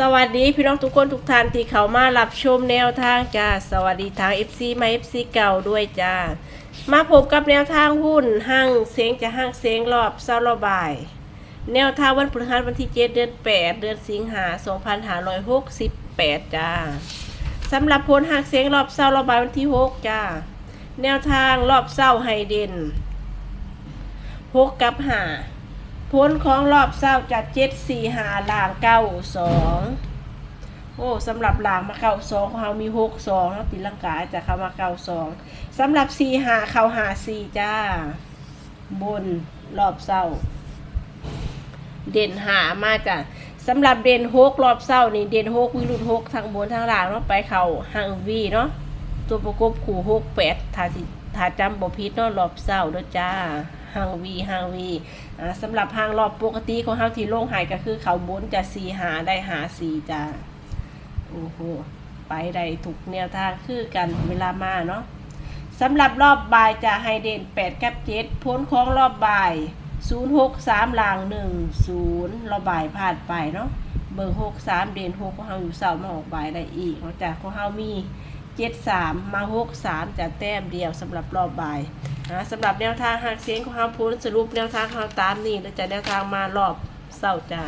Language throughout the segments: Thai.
สวัสดีพี่น้องทุกคนทุกท่านที่เข้ามารับชมแนวทางจ้าสวัสดีทาง FC มา FC เก่าด้วยจ้ามาพบกับแนวทางหุ้นห้างเสียงจะห้างเสียงรอบเศร้าระบาย แนวทางวันพฤหัสวันที่ 7 เดือน 8 เดือนสิงหา2568 จ้าสำหรับผลห้างเสียงรอบเศร้าระบายวันที่ 6 จ้า แนวทางรอบเศร้าไฮเดน6กับ5 ผลของรอบเศร้าจากเจ็ดสี่หาลางเก้าสองโอ้สำหรับหลางมาเก้าสองของเขามีหกสองแล้วตีลังกาจะเข้ามาเก้าสองสำหรับสี่หาเขาหาสี่จ้า บนรอบเศร้า เด่นหามาจ้ะสำหรับเด่นหกรอบเศร้านี่เด่นหกวิรุณหกทางบนทางหลางเนาะไปเขาห่างวีเนาะตัวประกบขู่หกแปดถ้าสิถ้าจำบ่ผิดเนาะรอบเศร้าเด้อจ้า หางวีหางวีอ่าสำหรับหางรอบปกติของเฮาที่ลงหายก็คือเขาบุนจะสีหาได้หาสีจ้าโอ้โหไปได้ถูกแนวทางคือกันเวลามาเนาะสำหรับรอบบ่ายจะให้เด่น8กับ7พ้นของรอบบ่าย 0 6 3ลาง 1 0 รอบบ่ายผ่านไปเนาะเบอร์ 6 3 เด่น6ของเฮาอยู่เสาร์มาออกบ่ายได้อีกนอกจากของเฮามี 7 3มมา6 3จะแต้มเดียวสำหรับรอบบ่ายนะสำหรับแนวทางหากเสียงของเฮาพูนสรุปแนวทางเฮาตามนี่แล้วจะแนวทางมารอบเสาร์จ้า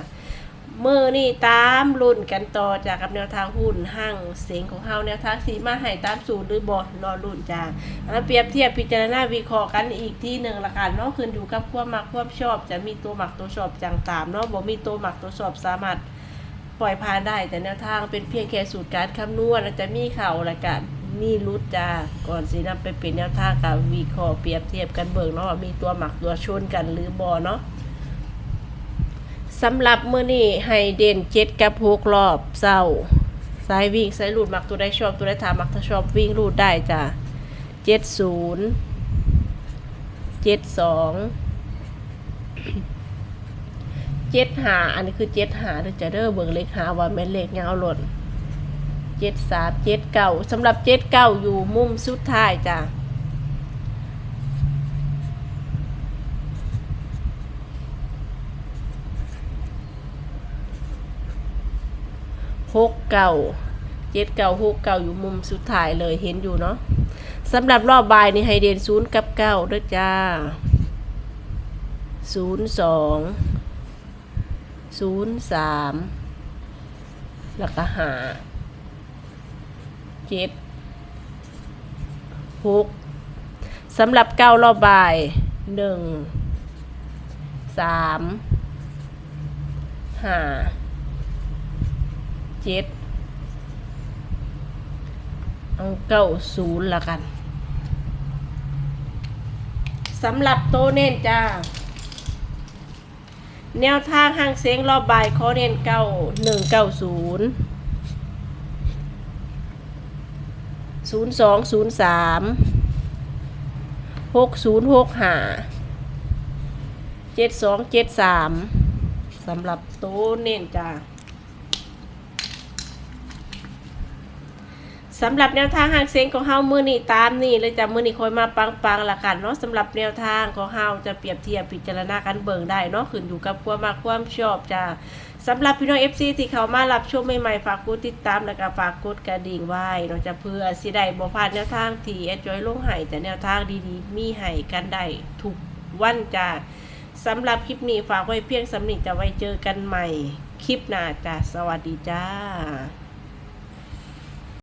มือนี่ตามรุ่นกันต่อจากกับแนวทางหุ้นห้างเสียงของเฮาแนวทางสีมาให้ตามสูตรหรือบอรอรุ่นจ้าอ่าเปรียบเทียบพิจารณาวิเคราะห์กันอีกที่หนึ่งละกันเนาะขึ้นอยู่กับความมักความชอบ จะมีตัวหมักตัวชอบจังตามเนาะบ่มีตัวหมักตัวชอบสามารถ ปล่อยผ่านได้แต่แนวทางเป็นเพียงแค่สูตรการคำนวณแล้วจะมีเข่าละกันมีรุดจ้าก่อนสินำไปเป็นแนวทางกับวิเคราะห์เปรียบเทียบกันเบิ่งเนาะมีตัวหมักตัวชนกันหรือบอเนาะสำหรับเมื้อนี้ให้เด่นเจ็ดกับหกรอบเศร้าสายวิ่งสายรูดหมักตัวได้ชอบตัวได้ถามหมักถ้าชอบวิ่งรูดได้จ้ะเจ็ดศูนย์เจ็ดสอง เจ็ดหาอันนี้คือเจ็ดหาเดี๋ยวจะเด้อเบิ่งเลขหาว่าแม่นเลขยาวหล่นเจ็ดสามเจ็ดเก้าสำหรับเจ็ดเก้าอยู่มุมสุดท้ายจ้ะหกเก่าเจ็ดเก่าหกเก่าอยู่มุมสุดท้ายเลยเห็นอยู่เนาะสำหรับรอบบ่ายนี่ไฮเดนศูนย์กับเก้าด้วยจ้าศูนย์สอง ศูนย์สามแล้วก็หาเจ็ดหกสำหรับเก้ารอบบ่ายหนึ่งสามห้าเจ็ดเอาเก้าศูนย์ละกันสำหรับโตเน้นจ้า แนวทางห้างเซ้งรอบบ่ายขอเน้นเก้าหนึ่งเก้าศูนย์ศูนย์สองศูนย์สามหกศูนย์หกห้าเจ็ดสองเจ็ดสามสำหรับโตเน้นจ้า สำหรับแนวทางหางเสียงของเฮามือนี่ตามนี่เลยจ้ะมือนี่คอยมาปังๆละกันเนาะสำหรับแนวทางของเฮาจะเปรียบเทียบพิจารณากันเบิ่งได้เนาะขึ้นอยู่กับความมาความชอบจ้ะสำหรับพี่น้อง FC ที่เขามารับชมใหม่ๆฝากกดติดตามแล้วก็ฝากกดกระดิ่งไว้เนาะจะเพื่อสิได้บ่พลาดแนวทางที่แอดจอยลงให้แต่แนวทางดีๆ มีให้กันได้ทุกวันจ้ะสำหรับคลิปนี้ฝากไว้เพียงสำนึกจะไว้เจอกันใหม่คลิปหน้าจ้ะสวัสดีจ้า